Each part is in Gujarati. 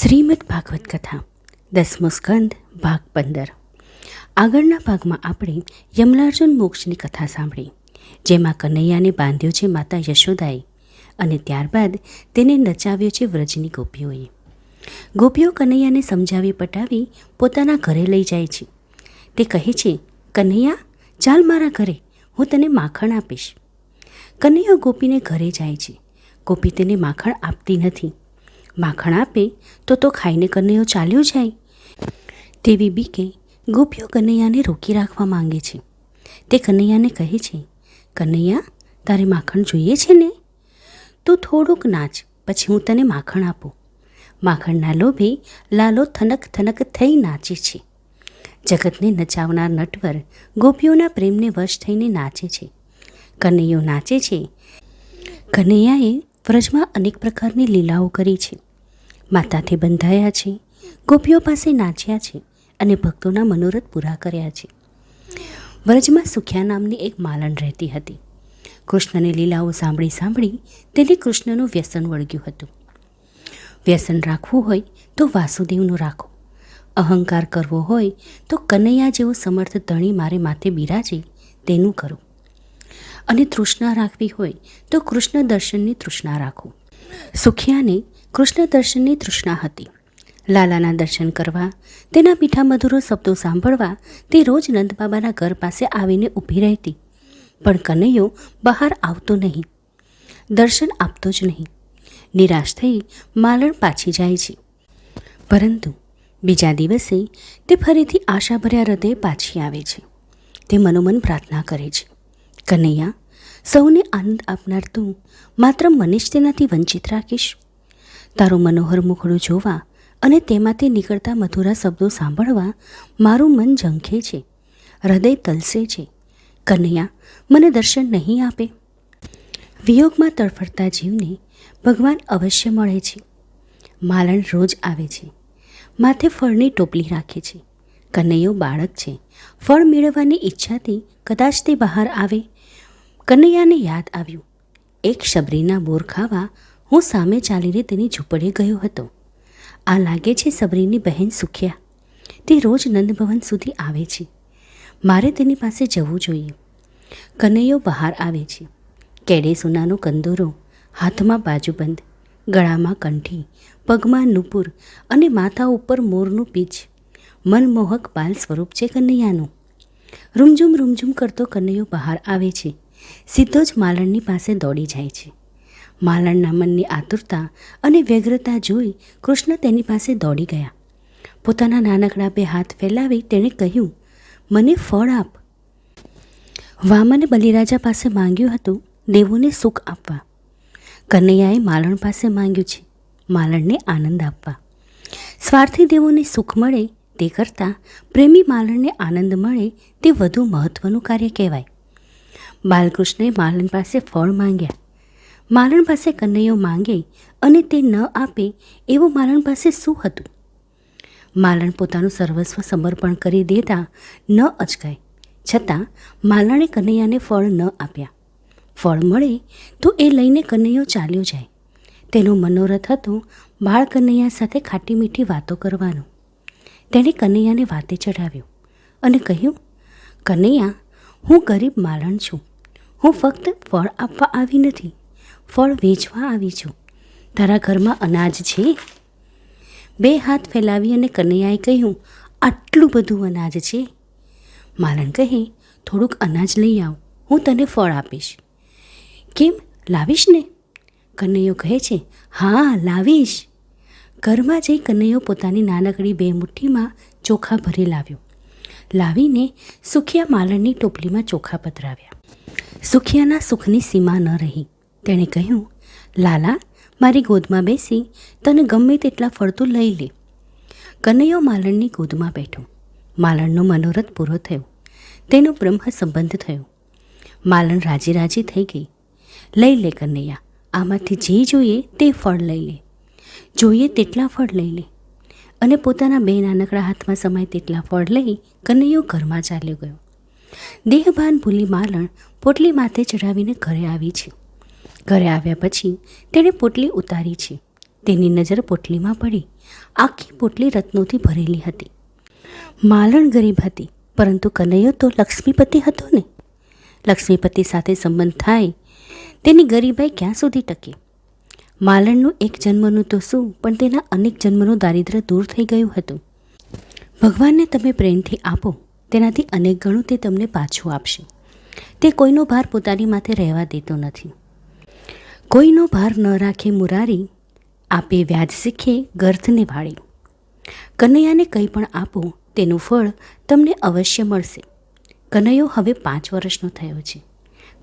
શ્રીમદ ભાગવત કથા, દસમો સ્કંદ, ભાગ પંદર. આગળના ભાગમાં આપણે યમલાર્જુન મોક્ષની કથા સાંભળી, જેમાં કનૈયાને બાંધ્યો છે માતા યશોદાએ અને ત્યારબાદ તેને નચાવ્યો છે વ્રજની ગોપીઓએ. ગોપીઓ કનૈયાને સમજાવી પટાવી પોતાના ઘરે લઈ જાય છે. તે કહે છે, કનૈયા, ચાલ મારા ઘરે, હું તને માખણ આપીશ. કનૈયો ગોપીને ઘરે જાય છે. ગોપી તેને માખણ આપતી નથી. માખણ આપે તો તો ખાઈને કનૈયો ચાલ્યો જાય. તેવી બીકે ગોપીઓ કનૈયાને રોકી રાખવા માંગે છે. તે કનૈયાને કહે છે, કનૈયા, તારે માખણ જોઈએ છે ને? તું થોડુંક નાચ, પછી હું તને માખણ આપું. માખણના લોભે લાલો થનક થનક થઈ નાચે છે. જગતને નચાવનાર નટવર ગોપીઓના પ્રેમને વશ થઈને નાચે છે. કનૈયો નાચે છે. કનૈયાએ વ્રજમાં અનેક પ્રકારની લીલાઓ કરી છે. માતાથી બંધાયા છે, ગોપીઓ પાસે નાચ્યા છે અને ભક્તોના મનોરથ પૂરા કર્યા છે. વ્રજમાં સુખ્યા નામની એક માલણ રહેતી હતી. કૃષ્ણની લીલાઓ સાંભળી સાંભળી તેને કૃષ્ણનું વ્યસન વળગ્યું હતું. વ્યસન રાખવું હોય તો વાસુદેવનું રાખો. અહંકાર કરવો હોય તો કનૈયા જેવો સમર્થ ધણી મારે માથે બિરાજે તેનું કરો. અને તૃષ્ણા રાખવી હોય તો કૃષ્ણ દર્શનની તૃષ્ણા રાખો. સુખિયાને કૃષ્ણ દર્શનની તૃષ્ણા હતી. લાલાના દર્શન કરવા, તેના મીઠા મધુરો શબ્દો સાંભળવા, તે રોજ નંદબાબાના ઘર પાસે આવીને ઊભી રહેતી. પણ કનૈયો બહાર આવતો નહીં. દર્શન આપતો જ નહીં. નિરાશ થઈ માલણ પાછી જાય છે. પરંતુ બીજા દિવસે તે ફરીથી આશાભર્યા હૃદયે પાછી આવે છે. તે મનોમન પ્રાર્થના કરે છે. કનૈયા, સૌને આનંદ આપનાર તું. માત્ર મને જ તેનાથી વંચિત રાખીશ. તારો મનોહર મુખડું જોવા અને તેમાંથી નીકળતા મધુરા શબ્દો સાંભળવા મારું મન ઝંખે છે. હૃદય તલસે છે. કનૈયા, મને દર્શન નહીં આપે. વિયોગમાં તડફડતા જીવને ભગવાન અવશ્ય મળે છે. માલણ રોજ આવે છે. માથે ફળની ટોપલી રાખે છે. કનૈયો બાળક છે. ફળ મેળવવાની ઈચ્છાથી કદાચ તે બહાર આવે. કનૈયાને યાદ આવ્યું. એક શબરીના બોર ખાવા હું સામે ચાલીને તેની ઝૂંપડીએ ગયો હતો. આ લાગે છે સબરીની બહેન સુખ્યા. તે રોજ નંદભવન સુધી આવે છે. મારે તેની પાસે જવું જોઈએ. કનૈયો બહાર આવે છે. કેડે સોનાનો કંદોરો, હાથમાં બાજુબંધ, ગળામાં કંઠી, પગમાં નુપુર અને માથા ઉપર મોરનું પીછ. મનમોહક બાલ સ્વરૂપ છે કનૈયાનું. રૂમઝુમ રૂમઝુમ કરતો કનૈયો બહાર આવે છે. સીધો જ માલણની પાસે દોડી જાય છે. માલણના મનની આતુરતા અને વ્યગ્રતા જોઈ કૃષ્ણ તેની પાસે દોડી ગયા. પોતાના નાનકડા બે હાથ ફેલાવી તેણે કહ્યું, મને ફળ આપ. વામને બલિરાજા પાસે માંગ્યું હતું, દેવોને સુખ આપવા. કનૈયાએ માલણ પાસે માંગ્યું છે, માલણને આનંદ આપવા. સ્વાર્થી દેવોને સુખ મળે તે કરતાં પ્રેમી માલણને આનંદ મળે તે વધુ મહત્ત્વનું કાર્ય કહેવાય. બાલકૃષ્ણે માલણ પાસે ફળ માંગ્યા. માલણ પાસે કનૈયો માંગે અને તે ન આપે એવું માલણ પાસે શું હતું? માલણ પોતાનું સર્વસ્વ સમર્પણ કરી દેતા ન અચકાય. છતાં માલણે કનૈયાને ફળ ન આપ્યા. ફળ મળે તો એ લઈને કનૈયો ચાલ્યો જાય. તેનો મનોરથ હતો બાળ કનૈયા સાથે ખાટી મીઠી વાતો કરવાનો. તેણે કનૈયાને વાતે ચઢાવ્યું અને કહ્યું, કનૈયા, હું ગરીબ માલણ છું. હું ફક્ત ફળ આપવા આવી નથી. ફળ વેચવા આવી છું. તારા ઘરમાં અનાજ છે? બે હાથ ફેલાવી અને કનૈયાએ કહ્યું, આટલું બધું અનાજ છે. માલણ કહે, થોડુંક અનાજ લઈ આવ. હું તને ફળ આપીશ. કેમ? લાવીશ ને? કનૈયો કહે છે, હા, લાવીશ. ઘરમાં જઈ કનૈયો પોતાની નાનકડી બે મુઠ્ઠીમાં ચોખા ભરી લાવ્યો. લાવીને સુખિયા માલણની ટોપલીમાં ચોખા પધરાવ્યા. સુખિયાના સુખની સીમા ન રહી. તેણે કહ્યું, લાલા, મારી ગોદમાં બેસી તને ગમે તેટલા ફળ તું લઈ લે. કનૈયો માલણની ગોદમાં બેઠો. માલણનો મનોરથ પૂરો થયો. તેનો બ્રહ્મ સંબંધ થયો. માલણ રાજી રાજી થઈ ગઈ. લઈ લે કનૈયા, આમાંથી જે જોઈએ તે ફળ લઈ લે. જોઈએ તેટલા ફળ લઈ લે. અને પોતાના બે નાનકડા હાથમાં સમાય તેટલા ફળ લઈ કનૈયો ઘરમાં ચાલ્યો ગયો. દેહભાન ભૂલી માલણ પોટલી માથે ચઢાવીને ઘરે આવી છે. ઘરે આવ્યા પછી તેણે પોટલી ઉતારી છે. તેની નજર પોટલીમાં પડી. આખી પોટલી રત્નોથી ભરેલી હતી. માલણ ગરીબ હતી, પરંતુ કનૈયો તો લક્ષ્મીપતિ હતો ને. લક્ષ્મીપતિ સાથે સંબંધ થાય, તેની ગરીબાઈ ક્યાં સુધી ટકે? માલણનું એક જન્મનું તો શું, પણ તેના અનેક જન્મનું દારિદ્ર્ય દૂર થઈ ગયું હતું. ભગવાનને તમે પ્રેમથી આપો, તેનાથી અનેક ગણું તે તમને પાછું આપશે. તે કોઈનો ભાર પોતાની માથે રહેવા દેતો નથી. કોઈનો ભાર ન રાખે મુરારી, આપે વ્યાજ શીખે ગર્થને ભાળી કનૈયાને કંઈ પણ આપો, તેનું ફળ તમને અવશ્ય મળશે. કનૈયો હવે પાંચ વર્ષનો થયો છે.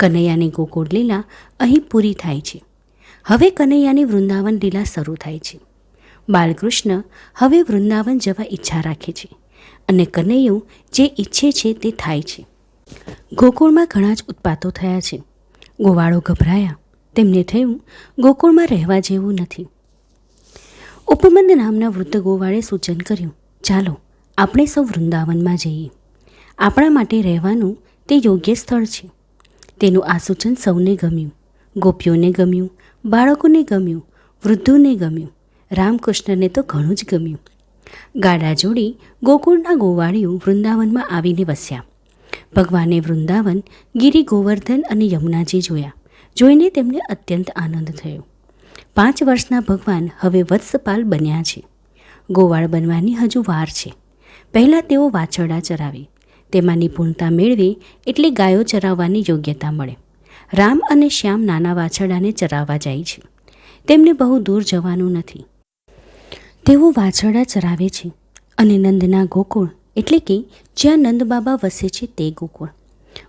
કનૈયાની ગોકુળ લીલા અહીં પૂરી થાય છે. હવે કનૈયાની વૃંદાવન લીલા શરૂ થાય છે. બાલકૃષ્ણ હવે વૃંદાવન જવા ઈચ્છા રાખે છે અને કનૈયો જે ઈચ્છે છે તે થાય છે. ગોકુળમાં ઘણા જ ઉત્પાતો થયા છે. ગોવાળો ગભરાયા. તેમને થયું, ગોકુળમાં રહેવા જેવું નથી. ઉપમંદ નામના વૃદ્ધ ગોવાળે સૂચન કર્યું, ચાલો, આપણે સૌ વૃંદાવનમાં જઈએ. આપણા માટે રહેવાનું તે યોગ્ય સ્થળ છે. તેનું આ સૂચન સૌને ગમ્યું. ગોપીઓને ગમ્યું બાળકોને ગમ્યું, વૃદ્ધોને ગમ્યું, રામકૃષ્ણને તો ઘણું જ ગમ્યું. ગાડા જોડી ગોકુળના ગોવાળીઓ વૃંદાવનમાં આવીને વસ્યા. ભગવાને વૃંદાવન, ગિરી ગોવર્ધન અને યમુનાજી જોયા, જોઈને તેમને અત્યંત આનંદ થયો. પાંચ વર્ષના ભગવાન હવે વત્સપાલ બન્યા છે. ગોવાળ બનવાની હજુ વાર છે. પહેલાં તેઓ વાછરડા ચરાવે, તેમાં નિપુણતા મેળવે એટલે ગાયો ચરાવવાની યોગ્યતા મળે. રામ અને શ્યામ નાના વાછરડાને ચરાવવા જાય છે. તેમને બહુ દૂર જવાનું નથી. તેઓ વાછરડા ચરાવે છે અને નંદના ગોકુળ એટલે કે જ્યાં નંદબાબા વસે છે તે ગોકુળ.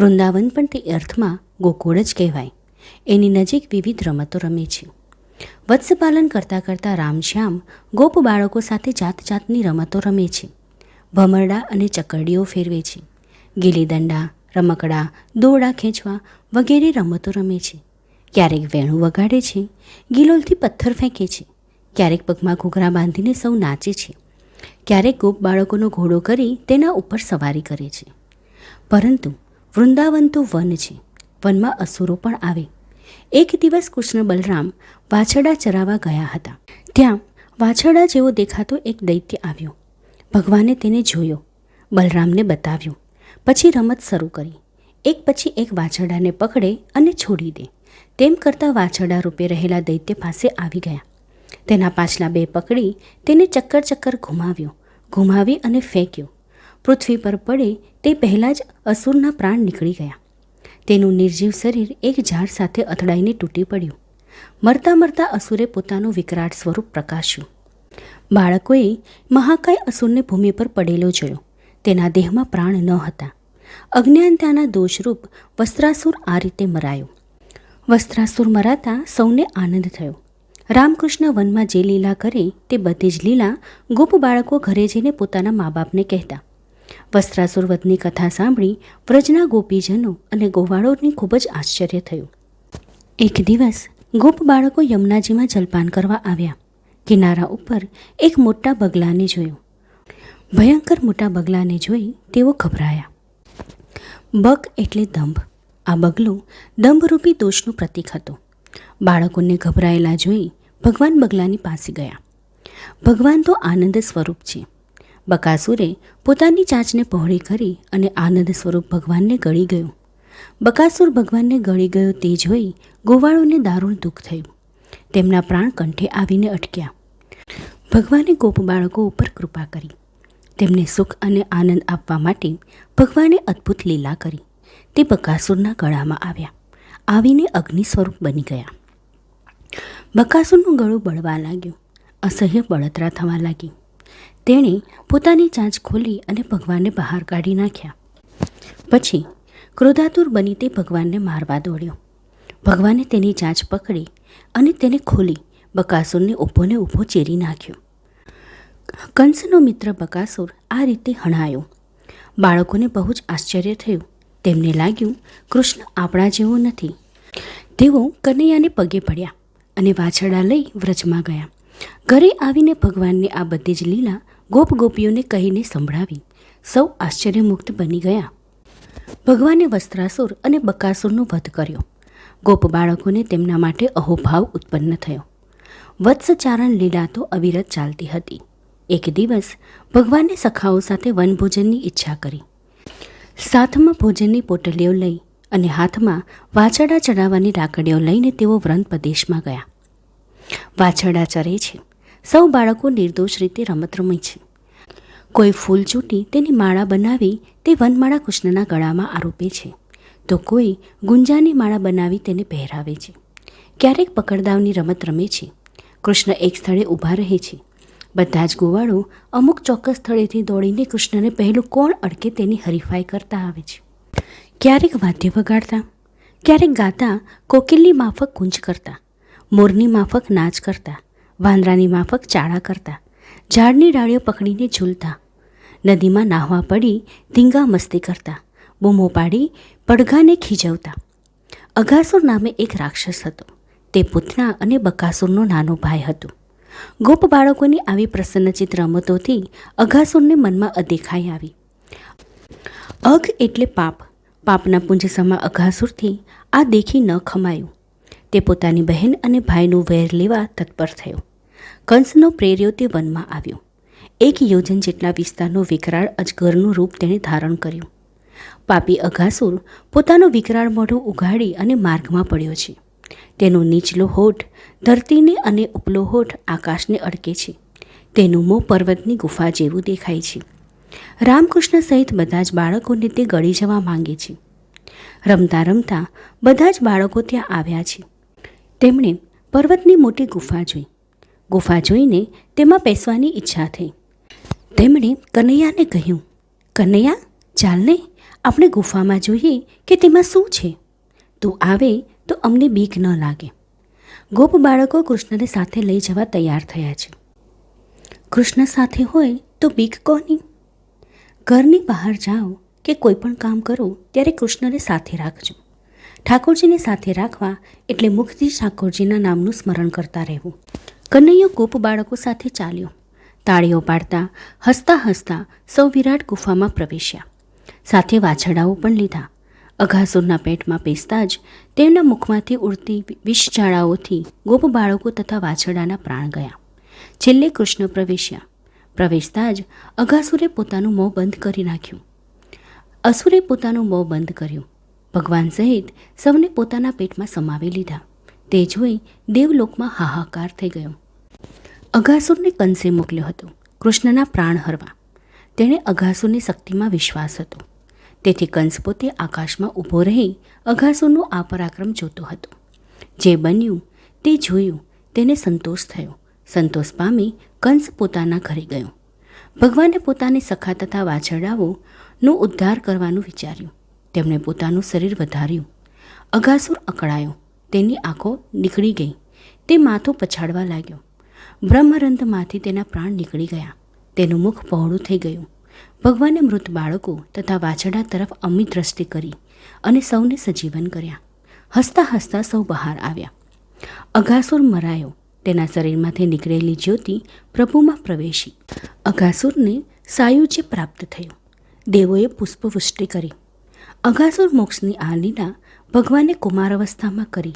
વૃંદાવન પણ તે અર્થમાં ગોકુળ જ કહેવાય. એની નજીક વિવિધ રમતો રમે છે. વત્સપાલન કરતાં કરતાં રામશ્યામ ગોપ બાળકો સાથે જાત જાતની રમતો રમે છે. ભમરડા અને ચકરડીઓ ફેરવે છે. ગીલી દંડા રમકડા, દોરડા ખેંચવા વગેરે રમતો રમે છે. ક્યારેક વેણું વગાડે છે, ગિલોલથી પથ્થર ફેંકે છે, ક્યારેક પગમાં ઘૂઘરા બાંધીને સૌ નાચે છે, ક્યારેક ગોપ બાળકોનો ઘોડો કરી તેના ઉપર સવારી કરે છે. પરંતુ વૃંદાવન તો વન છે, વનમાં અસુરો પણ આવે. એક દિવસ કૃષ્ણ બલરામ વાછરડા ચરાવવા ગયા હતા. ત્યાં વાછરડા જેવો દેખાતો એક દૈત્ય આવ્યો. ભગવાને તેને જોયો. બલરામને બતાવ્યો. પછી રમત શરૂ કરી. એક પછી એક વાછરડાને પકડે અને છોડી દે. તેમ કરતાં વાછરડા રૂપે રહેલા દૈત્ય પાસે આવી ગયા. તેના પાછલા બે પકડી તેને ચક્કર ચક્કર ઘુમાવ્યો. ઘુમાવી અને ફેંક્યો. પૃથ્વી પર પડે તે પહેલાં જ અસુરના પ્રાણ નીકળી ગયા. તેનું નિર્જીવ શરીર એક ઝાડ સાથે અથડાઈને તૂટી પડ્યું. મરતા મરતા અસુરે પોતાનું વિકરાળ સ્વરૂપ પ્રકાશ્યું. બાળકોએ મહાકાય અસુરને ભૂમિ પર પડેલો જોયો. તેના દેહમાં પ્રાણ ન હતા. અજ્ઞાનતાના દોષરૂપ વસ્ત્રાસુર આ રીતે મરાયો. વસ્ત્રાસુર મરાતા સૌને આનંદ થયો. રામકૃષ્ણ વનમાં જે લીલા કરે તે બધી જ લીલા ગોપ બાળકો ઘરે જઈને પોતાના મા બાપને કહેતા. વસ્ત્રાસુર વધની કથા સાંભળી વ્રજના ગોપીજનો અને ગોવાળોને ખૂબ જ આશ્ચર્ય થયું. એક દિવસ ગોપ બાળકો યમુનાજીમાં જલપાન કરવા આવ્યા. કિનારા ઉપર એક મોટા બગલાને જોયું. ભયંકર મોટા બગલાને જોઈ તેઓ ગભરાયા. બગ એટલે દંભ. આ બગલો દંભરૂપી દોષનું પ્રતીક હતો. બાળકોને ગભરાયેલા જોઈ ભગવાન બગલાની પાસે ગયા. ભગવાન તો આનંદ સ્વરૂપ છે. બકાસુરે પોતાની ચાંચને પહોળી કરી અને આનંદ સ્વરૂપ ભગવાનને ગળી ગયો. બકાસુર ભગવાનને ગળી ગયો તે જોઈ ગોવાળોને દારૂણ દુઃખ થયું. તેમના પ્રાણ કંઠે આવીને અટક્યા. ભગવાને ગોપ બાળકો ઉપર કૃપા કરી. તેમને સુખ અને આનંદ આપવા માટે ભગવાને અદ્ભુત લીલા કરી. તે બકાસુરના ગળામાં આવ્યા. આવીને અગ્નિ સ્વરૂપ બની ગયા. બકાસુરનું ગળું બળવા લાગ્યું. અસહ્ય બળતરા થવા લાગી. તેણે પોતાની ચાંચ ખોલી અને ભગવાનને બહાર કાઢી નાખ્યા. પછી ક્રોધાતુર બની તે ભગવાનને મારવા દોડ્યો. ભગવાને તેની ચાંચ પકડી અને તેને ખોલી બકાસુરને ઊભોને ઊભો ચેરી નાખ્યો. કંસનો મિત્ર બકાસુર આ રીતે હણાયો. બાળકોને બહુ જ આશ્ચર્ય થયું. તેમને લાગ્યું, કૃષ્ણ આપણા જેવો નથી. તેઓ કનૈયાને પગે પડ્યા અને વાછરડા લઈ વ્રજમાં ગયા. ઘરે આવીને ભગવાનને આ બધી જ લીલા ગોપ ગોપીઓને કહીને સંભળાવી સૌ આશ્ચર્યમુક્ત બની ગયા. ભગવાને વસ્ત્રાસુર અને બકાસુરનો વધ કર્યો. ગોપ બાળકોને તેમના માટે અહોભાવ ઉત્પન્ન થયો. વત્સચારણ લીલા તો અવિરત ચાલતી હતી. એક દિવસ ભગવાને સખાઓ સાથે વનભોજનની ઈચ્છા કરી. સાથમાં ભોજનની પોટલીઓ લઈ અને હાથમાં વાછરડા ચડાવવાની લાકડીઓ લઈને તેઓ વ્રત પ્રદેશમાં ગયા. વાછરડા ચરે છે. સૌ બાળકો નિર્દોષ રીતે રમત રમે છે. કોઈ ફૂલ ચૂંટી તેની માળા બનાવી તે વનમાળા કૃષ્ણના ગળામાં આરોપે છે. તો કોઈ ગુંજાની માળા બનાવી તેને પહેરાવે છે. ક્યારેક પકડદાવની રમત રમે છે. કૃષ્ણ એક સ્થળે ઊભા રહે છે. બધા જ ગોવાળો અમુક ચોક્કસ સ્થળેથી દોડીને કૃષ્ણને પહેલું કોણ અડકે તેની હરીફાઈ કરતા આવે છે. ક્યારેક વાદ્ય વગાડતા, ક્યારેક ગાતા, કોકિલની માફક કુંજ કરતા, મોરની માફક નાચ કરતા, વાંદરાની માફક ચાળા કરતા, ઝાડની ડાળીઓ પકડીને ઝૂલતા, નદીમાં નાહવા પડી, ધીંગા મસ્તી કરતા, બૂમો પાડી, પડઘાને ખીજવતા. અઘાસુર નામે એક રાક્ષસ હતો. તે પૂતના અને બકાસુરનો નાનો ભાઈ હતો. ગોપ બાળકોની આવી પ્રસન્નચિત રમતોથી અઘાસુરને મનમાં અદેખાઈ આવી. અઘ એટલે પાપ. પાપના પુંજસમાં અઘાસુરથી આ દેખી ન ખમાયું. તે પોતાની બહેન અને ભાઈનું વેર લેવા તત્પર થયો. કંસનો પ્રેર્યો તે વનમાં આવ્યો. એક યોજન જેટલા વિસ્તારનો વિકરાળ અજગરનું રૂપ તેણે ધારણ કર્યું. પાપી અઘાસુર પોતાનો વિકરાળ મોઢું ઉઘાડી અને માર્ગમાં પડ્યો છે. તેનો નીચલો હોઠ ધરતીને અને ઉપલો હોઠ આકાશને અડકે છે. તેનું મોં પર્વતની ગુફા જેવું દેખાય છે. રામકૃષ્ણ સહિત બધા જ બાળકોને તે ગળી જવા માંગે છે. રમતા રમતા બધા જ બાળકો ત્યાં આવ્યા છે. તેમણે પર્વતની મોટી ગુફા જોઈ. ગુફા જોઈને તેમાં બેસવાની ઈચ્છા થઈ. તેમણે કનૈયાને કહ્યું, કનૈયા ચાલને આપણે ગુફામાં જોઈએ કે તેમાં શું છે? તું આવે તો અમને બીક ન લાગે. ગોપ બાળકો કૃષ્ણને સાથે લઈ જવા તૈયાર થયા છે. કૃષ્ણ સાથે હોય તો બીક કોની? ઘરની બહાર જાઓ કે કોઈ પણ કામ કરો ત્યારે કૃષ્ણને સાથે રાખજો. ઠાકોરજીને સાથે રાખવા એટલે મુખથી ઠાકોરજીના નામનું સ્મરણ કરતા રહેવું. કનૈયો ગોપ બાળકો સાથે ચાલ્યો. તાળીઓ પાડતા, હસતા હસતા સૌ વિરાટ ગુફામાં પ્રવેશ્યા. સાથે વાછડાઓ પણ લીધા. અઘાસુરના પેટમાં પેસતા જ તેમના મુખમાંથી ઉડતી વિષજાળાઓથી ગોપ બાળકો તથા વાછરડાના પ્રાણ ગયા. છેલ્લે કૃષ્ણ પ્રવેશ્યા. પ્રવેશતા જ અઘાસુરે પોતાનું મોં બંધ કરી નાખ્યું. અસુરે પોતાનું મોં બંધ કર્યું. ભગવાન સહિત સૌને પોતાના પેટમાં સમાવી લીધા. તે જોઈ દેવલોકમાં હાહાકાર થઈ ગયો. અઘાસુરને કંસે મોકલ્યો હતો. કૃષ્ણના પ્રાણ હરવા. તેણે અઘાસુરની શક્તિમાં વિશ્વાસ હતો. તેથી કંસ પોતે આકાશમાં ઊભો રહી અઘાસુરનો આ પરાક્રમ જોતો હતો. જે બન્યું, તે જોયું, તેને સંતોષ થયો. સંતોષ પામી કંસ પોતાના ઘરે ગયો. ભગવાને પોતાની સખા તથા વાછરડાઓનો ઉદ્ધાર કરવાનું વિચાર્યું. તેમણે પોતાનું શરીર વધાર્યું. અઘાસુર અકળાયો. તેની આંખો નીકળી ગઈ. તે માથું પછાડવા લાગ્યો. બ્રહ્મરંધમાંથી તેના પ્રાણ નીકળી ગયા. તેનું મુખ પહોળું થઈ ગયું. ભગવાને મૃત બાળકો તથા વાછડા તરફ અમી દ્રષ્ટિ કરી અને સૌને સજીવન કર્યા. હસતા હસતા સૌ બહાર આવ્યા. અઘાસુર મરાયો. તેના શરીરમાંથી નીકળેલી જ્યોતિ પ્રભુમાં પ્રવેશી. અઘાસુરને સાયુજ્ય પ્રાપ્ત થયું. દેવોએ પુષ્પવૃષ્ટિ કરી. અઘાસુર મોક્ષની આ લીલા ભગવાને કુમાર અવસ્થામાં કરી.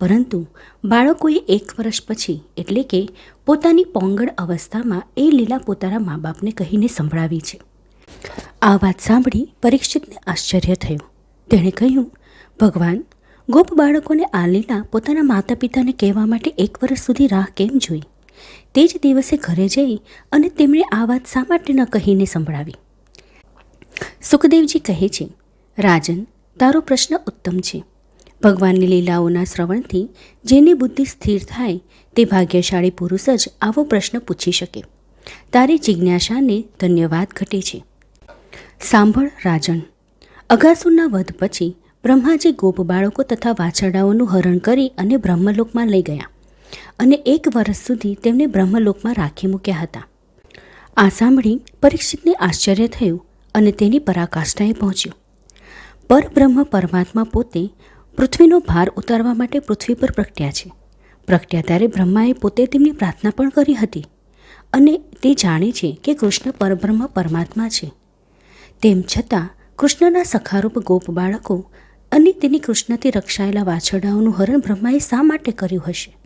પરંતુ બાળકોએ એક વર્ષ પછી, એટલે કે પોતાની પોંગળ અવસ્થામાં એ લીલા પોતાના મા બાપને કહીને સંભળાવી છે. આ વાત સાંભળી પરીક્ષિતને આશ્ચર્ય થયું. તેણે કહ્યું, ભગવાન, ગોપ બાળકોને આ લીલા પોતાના માતા પિતાને કહેવા માટે એક વર્ષ સુધી રાહ કેમ જોઈ? તે જ દિવસે ઘરે જઈ અને તેમણે આ વાત શા માટે ન કહીને સંભળાવી? સુખદેવજી કહે છે, રાજન, તારો પ્રશ્ન ઉત્તમ છે. ભગવાનની લીલાઓના શ્રવણથી જેની બુદ્ધિ સ્થિર થાય તે ભાગ્યશાળી પુરુષ જ આવો પ્રશ્ન પૂછી શકે. તારી જિજ્ઞાસાને ધન્યવાદ ઘટે છે. સાંભળ રાજન. અગાસુરના વધ પછી બ્રહ્માજી ગોપ બાળકો તથા વાછરડાઓનું હરણ કરી અને બ્રહ્મલોકમાં લઈ ગયા. અને એક વર્ષ સુધી તેમને બ્રહ્મલોકમાં રાખી મૂક્યા હતા. આ સાંભળી પરીક્ષિતને આશ્ચર્ય થયું અને તેની પરાકાષ્ઠાએ પહોંચ્યું. પરબ્રહ્મ પરમાત્મા પોતે પૃથ્વીનો ભાર ઉતારવા માટે પૃથ્વી પર પ્રગટ્યા છે. પ્રગટ્યા ત્યારે બ્રહ્માએ પોતે તેમની પ્રાર્થના પણ કરી હતી. અને તે જાણે છે કે કૃષ્ણ પરબ્રહ્મ પરમાત્મા છે. તેમ છતાં કૃષ્ણના સખારૂપ ગોપ બાળકો અને તેની કૃષ્ણથી રક્ષાયેલા વાછરડાઓનું હરણ બ્રહ્માએ શા માટે કર્યું હશે?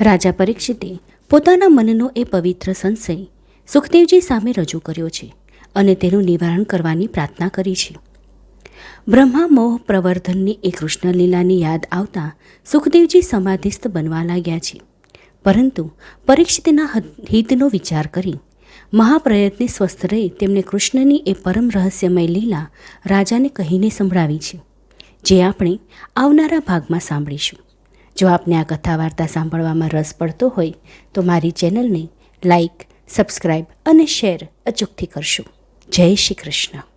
રાજા પરીક્ષિતે પોતાના મનનો એ પવિત્ર સંશય સુખદેવજી સામે રજૂ કર્યો છે અને તેનું નિવારણ કરવાની પ્રાર્થના કરી છે. બ્રહ્મા મોહ પ્રવર્ધનની એ કૃષ્ણ લીલાની યાદ આવતા સુખદેવજી સમાધિસ્થ બનવા લાગ્યા છે. પરંતુ પરીક્ષિતના હિતનો વિચાર કરી મહાપ્રયત્ને સ્વસ્થ રહી તેમણે કૃષ્ણની એ પરમ રહસ્યમય લીલા રાજાને કહીને સંભળાવી છે. જે આપણે આવનારા ભાગમાં સાંભળીશું. જો આપને આ કથા વાર્તા સાંભળવામાં રસ પડતો હોય, તો મારી ચેનલને લાઈક, સબસ્ક્રાઇબ અને શેર અચૂકથી કરશું. જય શ્રી કૃષ્ણ.